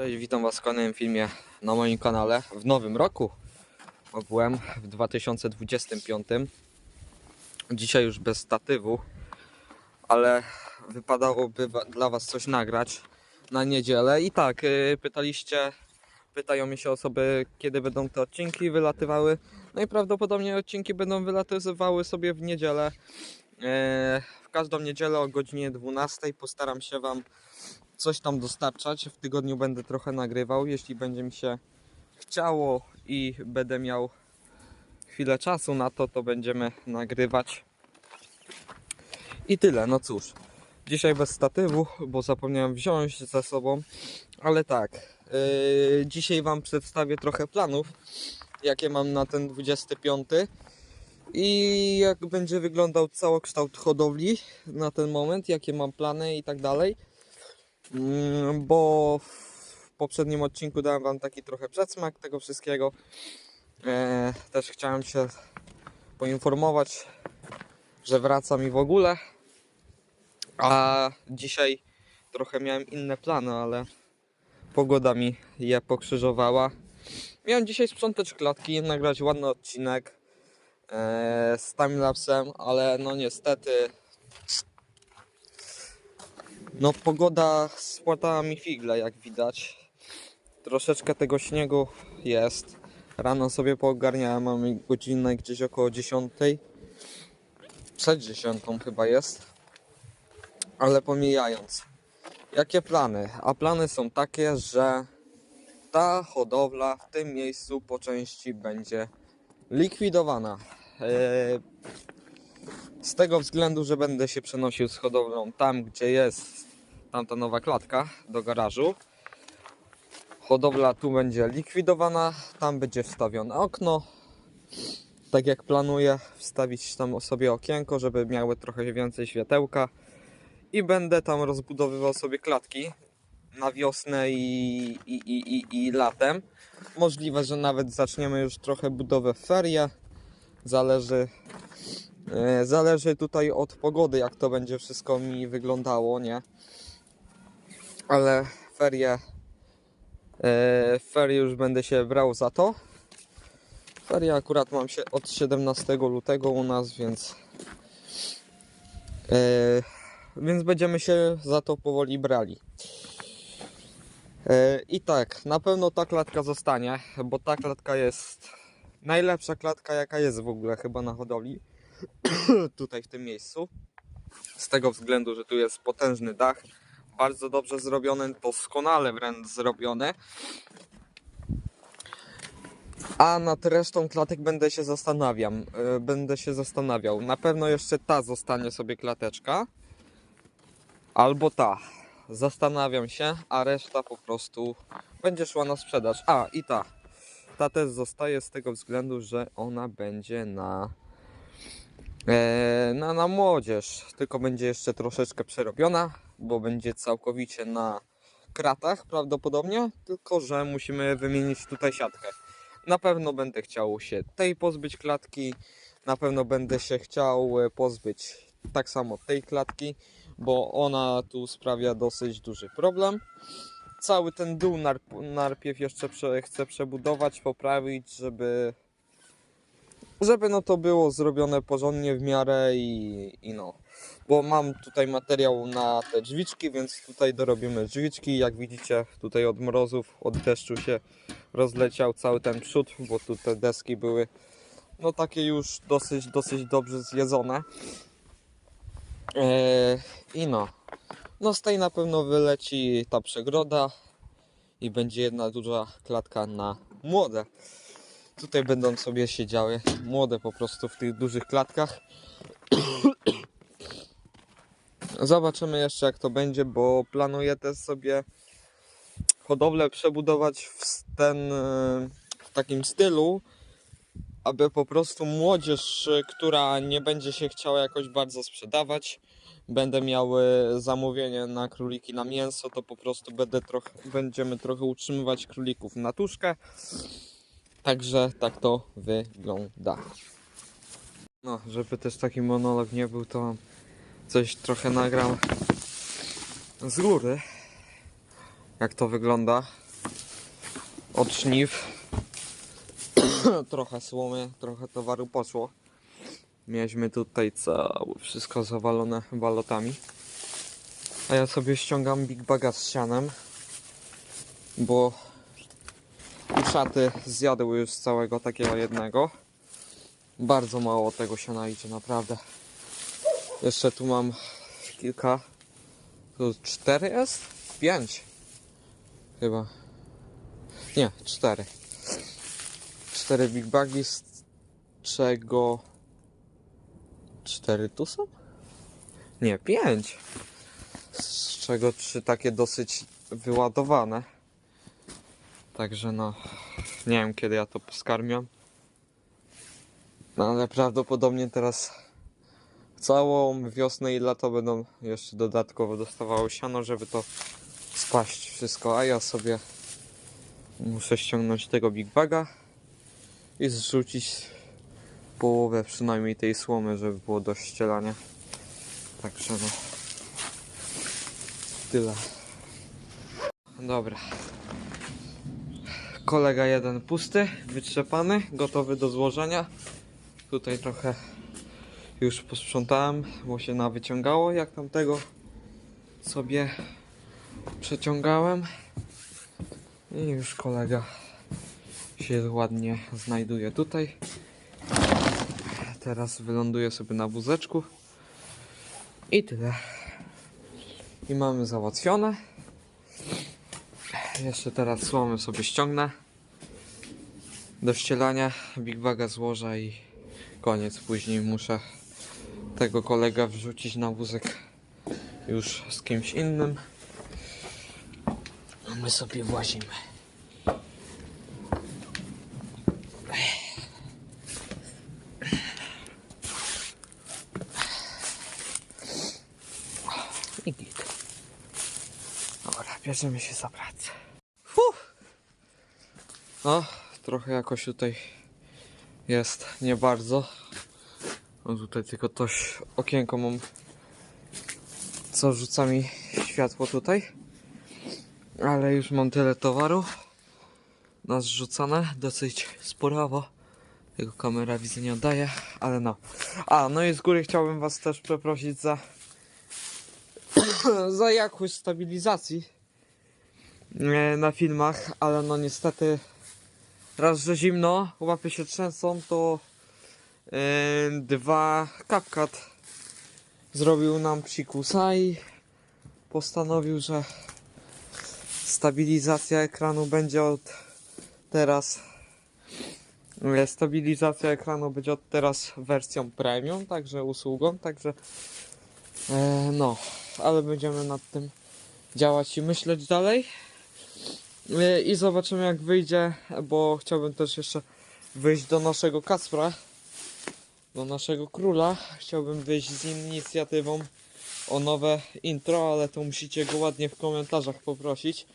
Cześć, witam Was w kolejnym filmie na moim kanale w nowym roku. Ogółem w 2025. Dzisiaj już bez statywu, ale wypadałoby dla Was coś nagrać na niedzielę. I tak, yy, pytaliście, pytają mnie się osoby, kiedy będą te odcinki wylatywały. No i prawdopodobnie odcinki będą wylatywały sobie w niedzielę. Yy, W każdą niedzielę o godzinie 12 postaram się Wam coś tam dostarczać. W tygodniu będę trochę nagrywał, jeśli będzie mi się chciało i będę miał chwilę czasu na to, to będziemy nagrywać. I tyle, no cóż. Dzisiaj bez statywu, bo zapomniałem wziąć ze sobą, ale tak. Yy, dzisiaj Wam przedstawię trochę planów, jakie mam na ten 25 i jak będzie wyglądał całokształt hodowli na ten moment, jakie mam plany i tak dalej. Mm, bo w poprzednim odcinku dałem Wam taki trochę przedsmak tego wszystkiego. E, też chciałem się poinformować, że wracam i w ogóle. A dzisiaj trochę miałem inne plany, ale pogoda mi je pokrzyżowała. Miałem dzisiaj sprzątać klatki, nagrać ładny odcinek e, z timelapsem, ale no niestety no pogoda spłatała mi figle, jak widać. Troszeczkę tego śniegu jest. Rano sobie poogarniałem, mamy godzinę gdzieś około 10. Przed 10 chyba jest. Ale pomijając. Jakie plany? A plany są takie, że ta hodowla w tym miejscu po części będzie likwidowana. Z tego względu, że będę się przenosił z hodowlą tam, gdzie jest tamta nowa klatka do garażu. Hodowla tu będzie likwidowana, tam będzie wstawione okno. Tak jak planuję, wstawić tam sobie okienko, żeby miały trochę więcej światełka. I będę tam rozbudowywał sobie klatki na wiosnę i, i, i, i, i latem. Możliwe, że nawet zaczniemy już trochę budowę w ferie. Zależy Zależy tutaj od pogody, jak to będzie wszystko mi wyglądało, nie? Ale ferie, e, ferie już będę się brał za to. Ferie akurat mam się od 17 lutego u nas, więc e, więc będziemy się za to powoli brali. E, I tak, na pewno ta klatka zostanie, bo ta klatka jest najlepsza klatka, jaka jest w ogóle chyba na hodowli tutaj w tym miejscu. Z tego względu, że tu jest potężny dach, bardzo dobrze zrobiony, doskonale wręcz zrobione. A nad resztą klatek będę się zastanawiam, e, będę się zastanawiał. Na pewno jeszcze ta zostanie sobie klateczka. Albo ta. Zastanawiam się, a reszta po prostu będzie szła na sprzedaż. A, i ta. Ta też zostaje z tego względu, że ona będzie na na, na młodzież, tylko będzie jeszcze troszeczkę przerobiona, bo będzie całkowicie na kratach prawdopodobnie, tylko że musimy wymienić tutaj siatkę. Na pewno będę chciał się tej pozbyć klatki, na pewno będę się chciał e, pozbyć tak samo tej klatki, bo ona tu sprawia dosyć duży problem. Cały ten dół narp- najpierw jeszcze prze, chcę przebudować, poprawić, żeby żeby no to było zrobione porządnie w miarę i, i no. Bo mam tutaj materiał na te drzwiczki, więc tutaj dorobimy drzwiczki. Jak widzicie, tutaj od mrozów, od deszczu się rozleciał cały ten przód, bo tu te deski były no takie już dosyć, dosyć dobrze zjedzone. Eee, I no. No z tej na pewno wyleci ta przegroda i będzie jedna duża klatka na młode. Tutaj będą sobie siedziały młode po prostu w tych dużych klatkach. Zobaczymy jeszcze jak to będzie, bo planuję też sobie hodowlę przebudować w ten e, w takim stylu, aby po prostu młodzież, e, która nie będzie się chciała jakoś bardzo sprzedawać, będę miał zamówienie na króliki na mięso, to po prostu będę trochę, będziemy trochę utrzymywać królików na tuszkę. Także tak to wygląda. No, żeby też taki monolog nie był, to coś trochę nagram z góry. Jak to wygląda. od żniw. trochę słomy, trochę towaru poszło. Mieliśmy tutaj całe wszystko zawalone balotami. A ja sobie ściągam Big Baga z sianem, bo uszaty zjadły już całego takiego jednego. Bardzo mało tego siana idzie, naprawdę. Jeszcze tu mam kilka. Tu cztery jest? Pięć. Chyba. Nie, cztery. Cztery Big Bagi, z czego... Cztery tu są? Nie, pięć. Z czego trzy takie dosyć wyładowane. Także no, nie wiem kiedy ja to poskarmiam. No ale prawdopodobnie teraz całą wiosnę i lato będą jeszcze dodatkowo dostawały siano, żeby to spaść wszystko, a ja sobie muszę ściągnąć tego Big Baga i zrzucić połowę przynajmniej tej słomy, żeby było do ścielania. Także no. Tyle. Dobra. Kolega jeden pusty, wytrzepany, gotowy do złożenia. Tutaj trochę już posprzątałem, bo się nawyciągało, jak tamtego sobie przeciągałem. I już kolega się ładnie znajduje tutaj. Teraz wyląduje sobie na wózeczku. I tyle. I mamy załatwione. Jeszcze teraz słomy sobie ściągnę. Do ścielania Big Baga złożę i koniec. Później muszę tego kolega wrzucić na wózek już z kimś innym. A my sobie włazimy. I git. Dobra, bierzemy się za pracę. No, trochę jakoś tutaj jest nie bardzo. No tutaj tylko coś okienko mam, co rzuca mi światło tutaj. Ale już mam tyle towaru na zrzucane, dosyć sporowo. Tego kamera widzę nie oddaje, ale no. A, no i z góry chciałbym was też przeprosić za za jakość stabilizacji e, na filmach, ale no niestety raz, że zimno, łapy się trzęsą, to e, dwa CapCut zrobił nam psikusa i postanowił, że stabilizacja ekranu będzie od teraz stabilizacja ekranu będzie od teraz wersją premium, także usługą, także e, no, ale będziemy nad tym działać i myśleć dalej. E, I zobaczymy jak wyjdzie, bo chciałbym też jeszcze wyjść do naszego Kacpra, do naszego króla. Chciałbym wyjść z inicjatywą o nowe intro, ale to musicie go ładnie w komentarzach poprosić.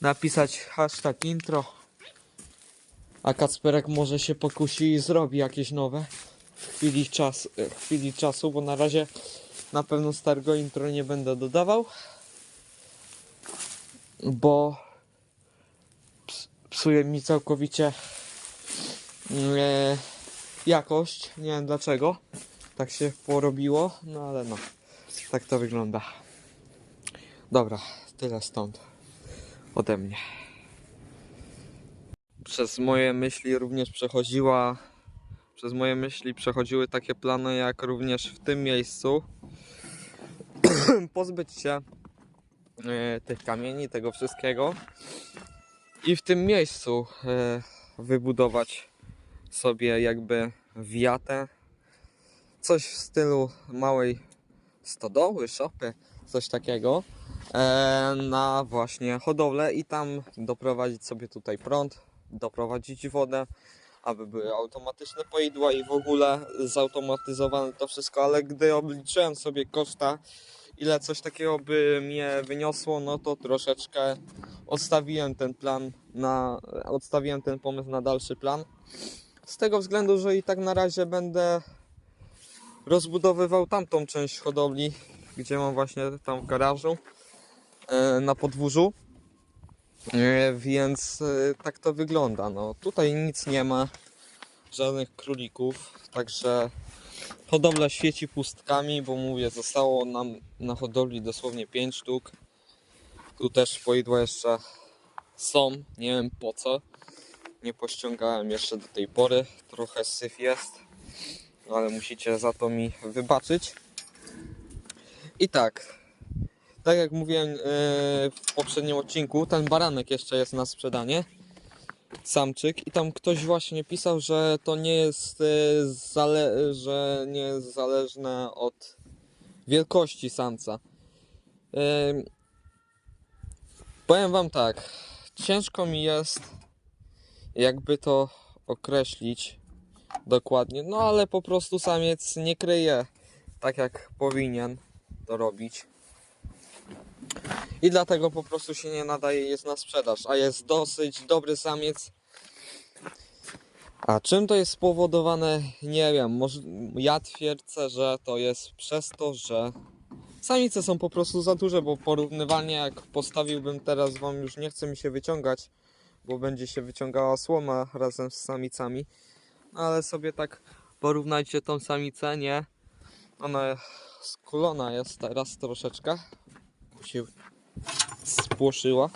Napisać hashtag intro. A Kacperek może się pokusi i zrobi jakieś nowe w chwili, czas, w chwili czasu, bo na razie na pewno starego intro nie będę dodawał, bo ps- psuje mi całkowicie e, jakość. Nie wiem dlaczego. Tak się porobiło, no ale no. Tak to wygląda. Dobra, tyle stąd ode mnie. Przez moje myśli również przechodziła przez moje myśli przechodziły takie plany, jak również w tym miejscu pozbyć się tych kamieni, tego wszystkiego. I w tym miejscu e, wybudować sobie jakby wiatę, coś w stylu małej stodoły, szopy, coś takiego e, na właśnie hodowlę i tam doprowadzić sobie tutaj prąd, doprowadzić wodę, aby były automatyczne poidła i w ogóle zautomatyzowane to wszystko, ale gdy obliczyłem sobie koszta, ile coś takiego by mnie wyniosło, no to troszeczkę odstawiłem ten plan na, odstawiłem ten pomysł na dalszy plan. Z tego względu, że i tak na razie będę rozbudowywał tamtą część hodowli, gdzie mam właśnie tam w garażu, e, na podwórzu. E, Więc e, tak to wygląda. No, tutaj nic nie ma, żadnych królików, także hodowla świeci pustkami, bo mówię, zostało nam na hodowli dosłownie 5 sztuk. Tu też poidła jeszcze są, nie wiem po co. Nie pościągałem jeszcze do tej pory, trochę syf jest, ale musicie za to mi wybaczyć. I tak, tak jak mówiłem e, w poprzednim odcinku, ten baranek jeszcze jest na sprzedanie. Samczyk i tam ktoś właśnie pisał, że to nie jest e, zale- że nie jest zależne od wielkości samca. Powiem wam tak, ciężko mi jest jakby to określić dokładnie, no ale po prostu samiec nie kryje tak jak powinien to robić. I dlatego po prostu się nie nadaje jest na sprzedaż, a jest dosyć dobry samiec. A czym to jest spowodowane? Nie wiem. Może ja twierdzę, że to jest przez to, że samice są po prostu za duże, bo porównywalnie jak postawiłbym teraz wam już nie chce mi się wyciągać, bo będzie się wyciągała słoma razem z samicami. Ale sobie tak porównajcie tą samicę, nie? Ona skulona jest teraz troszeczkę. Się spłoszyła.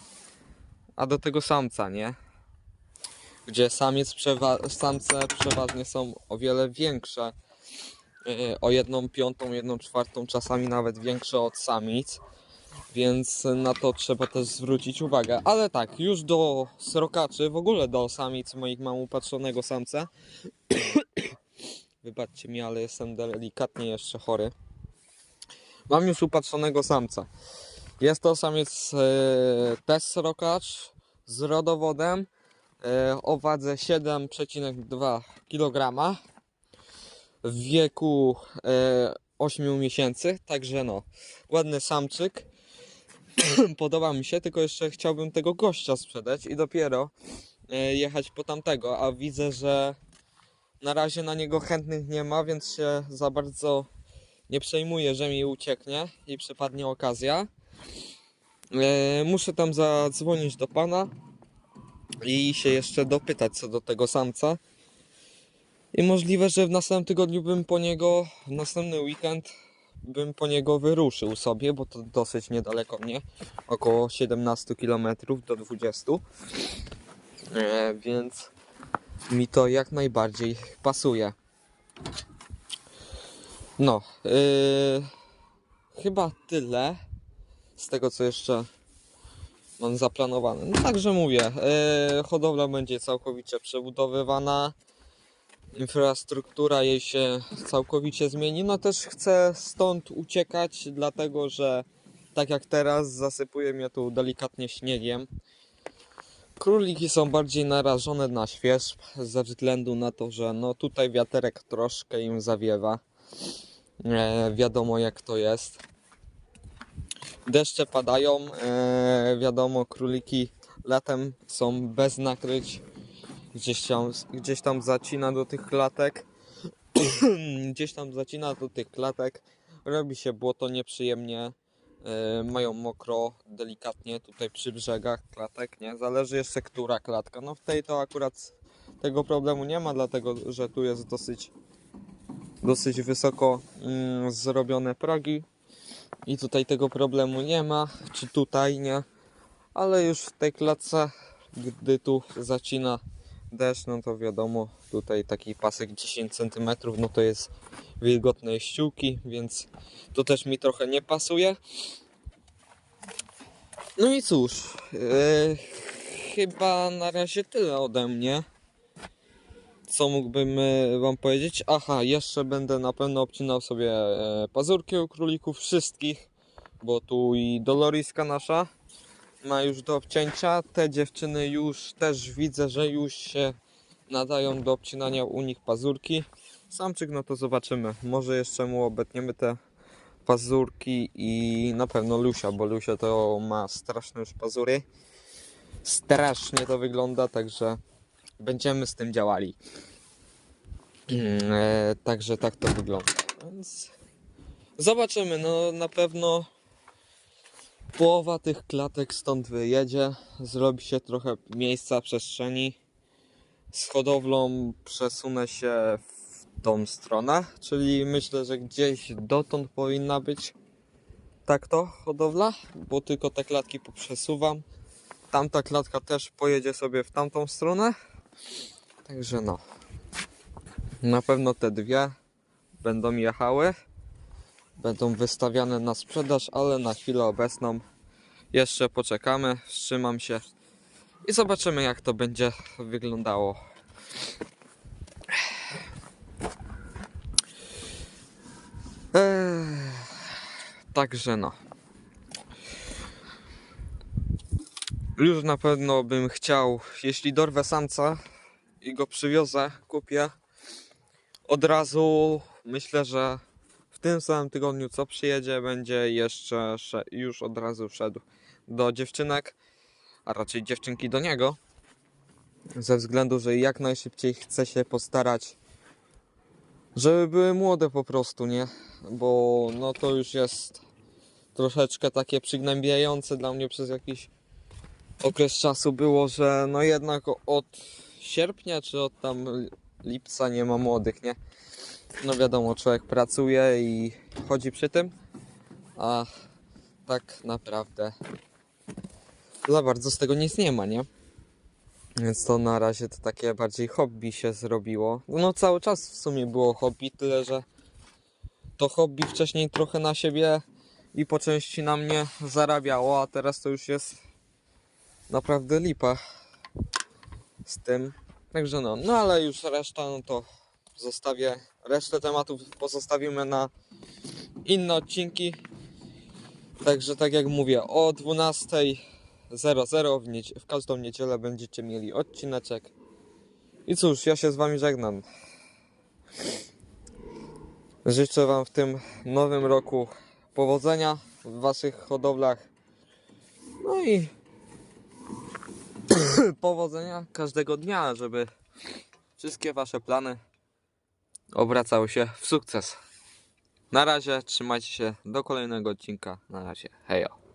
A do tego samca, nie? Gdzie samiec przewa- samce przeważnie są o wiele większe. Yy, o jedną piątą, jedną czwartą, czasami nawet większe od samic. Więc na to trzeba też zwrócić uwagę. Ale tak, już do srokaczy, w ogóle do samic moich mam upatrzonego samca. Wybaczcie mi, ale jestem delikatnie jeszcze chory. Mam już upatrzonego samca. Jest to samiec e, też srokacz z rodowodem e, o wadze 7,2 kg w wieku e, 8 miesięcy, także no, ładny samczyk. Podoba mi się, tylko jeszcze chciałbym tego gościa sprzedać i dopiero e, jechać po tamtego, a widzę, że na razie na niego chętnych nie ma, więc się za bardzo nie przejmuję, że mi ucieknie i przypadnie okazja. E, muszę tam zadzwonić do pana i się jeszcze dopytać co do tego samca. I możliwe, że w następnym tygodniu bym po niego, w następny weekend bym po niego wyruszył sobie, bo to dosyć niedaleko mnie, około 17 km do 20. E, więc mi to jak najbardziej pasuje. No, yy, chyba tyle z tego, co jeszcze mam zaplanowane. No także mówię, yy, hodowla będzie całkowicie przebudowywana, infrastruktura jej się całkowicie zmieni. No też chcę stąd uciekać, dlatego że tak jak teraz zasypuje mnie tu delikatnie śniegiem. Króliki są bardziej narażone na świeżb ze względu na to, że no tutaj wiaterek troszkę im zawiewa. E, wiadomo jak to jest. Deszcze padają, e, wiadomo króliki latem są bez nakryć. Gdzieś tam, gdzieś tam zacina do tych klatek. gdzieś tam zacina do tych klatek. Robi się błoto nieprzyjemnie. E, mają mokro delikatnie tutaj przy brzegach klatek, nie? Zależy jeszcze która klatka. No w tej to akurat tego problemu nie ma, dlatego że tu jest dosyć dosyć wysoko mm, zrobione progi i tutaj tego problemu nie ma, czy tutaj nie, ale już w tej klatce, gdy tu zacina deszcz, no to wiadomo, tutaj taki pasek 10 cm, no to jest wilgotne ściółki, więc to też mi trochę nie pasuje. No i cóż, yy, chyba na razie tyle ode mnie co mógłbym e, wam powiedzieć? Aha, jeszcze będę na pewno obcinał sobie e, pazurki u królików wszystkich, bo tu i Doloriska nasza ma już do obcięcia. Te dziewczyny już też widzę, że już się nadają do obcinania u nich pazurki. Samczyk, no to zobaczymy. Może jeszcze mu obetniemy te pazurki i na pewno Lusia, bo Lusia to ma straszne już pazury. Strasznie to wygląda, także będziemy z tym działali. E, także tak to wygląda. Więc zobaczymy. No na pewno Połowa tych klatek stąd wyjedzie, zrobi się trochę miejsca, przestrzeni. Z hodowlą przesunę się w tą stronę, czyli myślę, że gdzieś dotąd powinna być tak to hodowla, bo tylko te klatki poprzesuwam. Tamta klatka też pojedzie sobie w tamtą stronę. Także no. Na pewno te dwie będą jechały. Będą wystawiane na sprzedaż, ale na chwilę obecną jeszcze poczekamy, wstrzymam się i zobaczymy jak to będzie wyglądało. Ech, Także no. Już na pewno bym chciał, jeśli dorwę samca i go przywiozę, kupię, od razu myślę, że w tym samym tygodniu co przyjedzie, będzie jeszcze już od razu wszedł do dziewczynek, a raczej dziewczynki do niego. Ze względu, że jak najszybciej chce się postarać, żeby były młode po prostu, nie? Bo no to już jest troszeczkę takie przygnębiające dla mnie przez jakiś okres czasu było, że no jednak od sierpnia czy od tam lipca nie ma młodych, nie? No wiadomo, człowiek pracuje i chodzi przy tym, a tak naprawdę za bardzo z tego nic nie ma, nie? Więc to na razie to takie bardziej hobby się zrobiło. No cały czas w sumie było hobby, tyle że to hobby wcześniej trochę na siebie i po części na mnie zarabiało, a teraz to już jest naprawdę lipa z tym. Także no, no ale już reszta no to zostawię, resztę tematów pozostawimy na inne odcinki. Także tak jak mówię, o 12.00 w, w każdą niedzielę będziecie mieli odcineczek. I cóż, ja się z wami żegnam. Życzę wam w tym nowym roku powodzenia w waszych hodowlach. No i powodzenia każdego dnia, żeby wszystkie wasze plany obracały się w sukces. Na razie, trzymajcie się do kolejnego odcinka. Na razie, hejo.